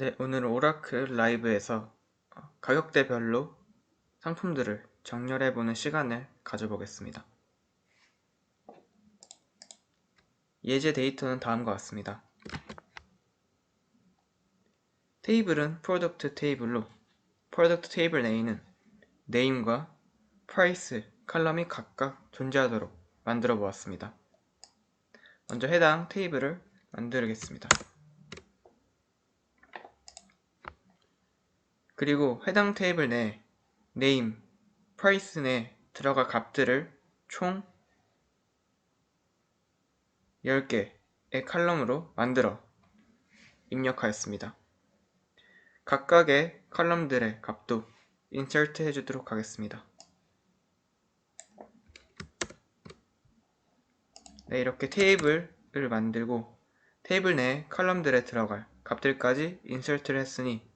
네, 오늘은 오라클 라이브에서 어, 가격대별로 상품들을 정렬해보는 시간을 가져보겠습니다. 예제 데이터는 다음과 같습니다. 테이블은 프로덕트 테이블로 프로덕트 테이블 내에는 네임과 프라이스 칼럼이 각각 존재하도록 만들어 보았습니다. 먼저 해당 테이블을 만들겠습니다. 그리고 해당 테이블 내 name, price 내 들어갈 값들을 총 10개의 칼럼으로 만들어 입력하였습니다. 각각의 칼럼들의 값도 인서트 해주도록 하겠습니다. 네, 이렇게 테이블을 만들고 테이블 내 칼럼들에 들어갈 값들까지 인서트를 했으니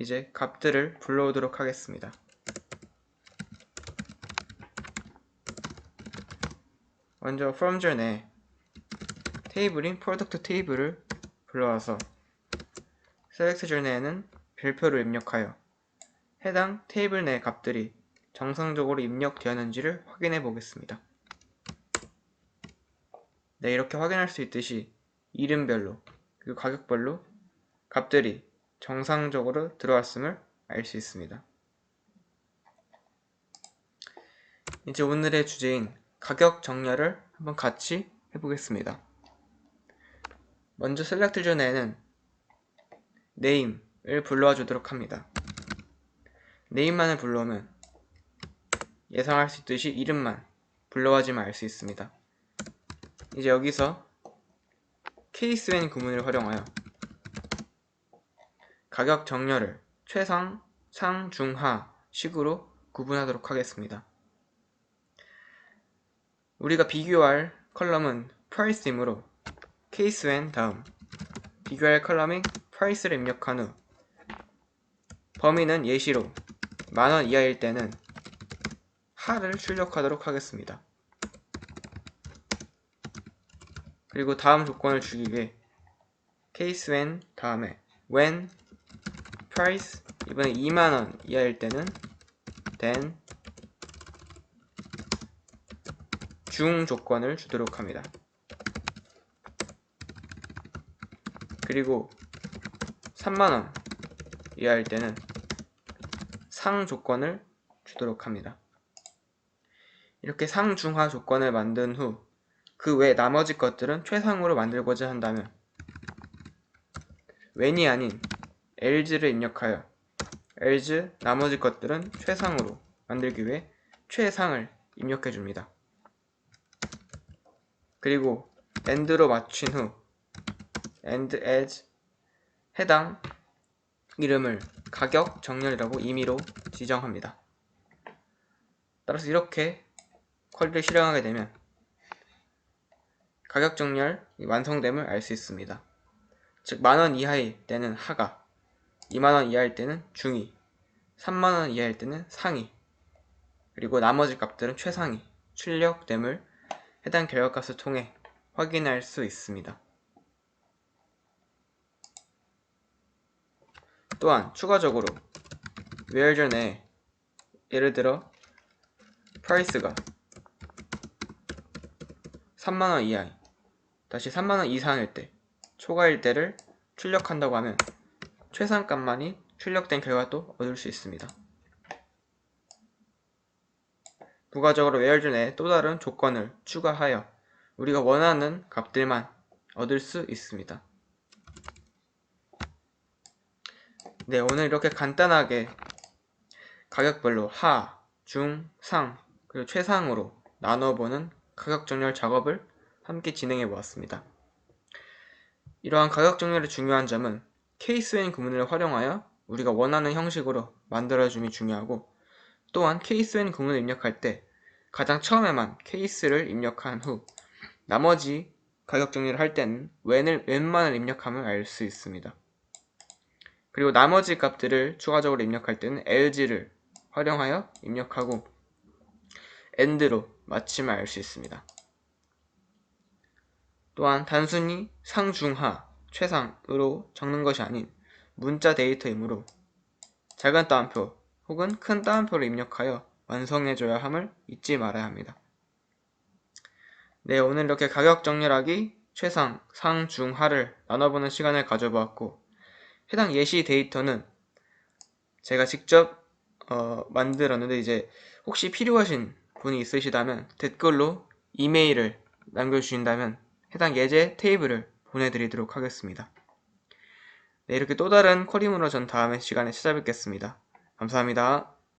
이제 값들을 불러오도록 하겠습니다. 먼저 from 전에 테이블인 product 테이블을 불러와서 select 전에는 별표를 입력하여 해당 테이블 내 값들이 정상적으로 입력되었는지를 확인해 보겠습니다. 네, 이렇게 확인할 수 있듯이 이름별로 그리고 가격별로 값들이 정상적으로 들어왔음을 알 수 있습니다. 이제 오늘의 주제인 가격 정렬을 한번 같이 해보겠습니다. 먼저 셀렉트 전에는 name을 불러와 주도록 합니다. name만을 불러오면 예상할 수 있듯이 이름만 불러와지만 알 수 있습니다. 이제 여기서 케이스 웬 구문을 활용하여 가격 정렬을 최상, 상, 중, 하 식으로 구분하도록 하겠습니다. 우리가 비교할 컬럼은 price이므로 case when 다음 비교할 컬럼인 price를 입력한 후 범위는 예시로 만원 이하일 때는 하를 출력하도록 하겠습니다. 그리고 다음 조건을 주기 위해 case when 다음에 when price 이번에 2만원 이하일 때는 then 중 조건을 주도록 합니다. 그리고 3만원 이하일 때는 상 조건을 주도록 합니다. 이렇게 상중하 조건을 만든 후 그 외 나머지 것들은 최상으로 만들고자 한다면 when이 아닌 else를 입력하여 else 나머지 것들은 최상으로 만들기 위해 최상을 입력해 줍니다. 그리고 end로 맞춘 후 end as 해당 이름을 가격 정렬이라고 임의로 지정합니다. 따라서 이렇게 쿼리를 실행하게 되면 가격 정렬 완성됨을 알 수 있습니다. 즉 만원 이하일 때는 하가 2만원 이하일 때는 중위, 3만원 이하일 때는 상위, 그리고 나머지 값들은 최상위, 출력 됨을 해당 결과값을 통해 확인할 수 있습니다. 또한 추가적으로 where 전에 예를 들어 price가 3만원 이하 다시 3만원 이상일 때 초과일 때를 출력한다고 하면 최상값만이 출력된 결과도 얻을 수 있습니다. 부가적으로 웨어준에 또 다른 조건을 추가하여 우리가 원하는 값들만 얻을 수 있습니다. 네, 오늘 이렇게 간단하게 가격별로 하, 중, 상, 그리고 최상으로 나눠보는 가격 정렬 작업을 함께 진행해 보았습니다. 이러한 가격 정렬의 중요한 점은 케이스웬 구문을 활용하여 우리가 원하는 형식으로 만들어줌이 중요하고 또한 케이스웬 구문을 입력할 때 가장 처음에만 케이스를 입력한 후 나머지 가격 정리를 할 때는 when을, when만을 입력하면 알 수 있습니다. 그리고 나머지 값들을 추가적으로 입력할 때는 else를 활용하여 입력하고 end로 마침을 알 수 있습니다. 또한 단순히 상중하 최상으로 적는 것이 아닌 문자 데이터이므로 작은 따옴표 혹은 큰 따옴표를 입력하여 완성해줘야 함을 잊지 말아야 합니다. 네, 오늘 이렇게 가격 정렬하기, 최상, 상, 중, 하를 나눠보는 시간을 가져보았고 해당 예시 데이터는 제가 직접 어, 만들었는데 이제 혹시 필요하신 분이 있으시다면 댓글로 이메일을 남겨주신다면 해당 예제 테이블을 보내드리도록 하겠습니다. 네, 이렇게 또 다른 쿼리문으로 전 다음에 시간에 찾아뵙겠습니다. 감사합니다.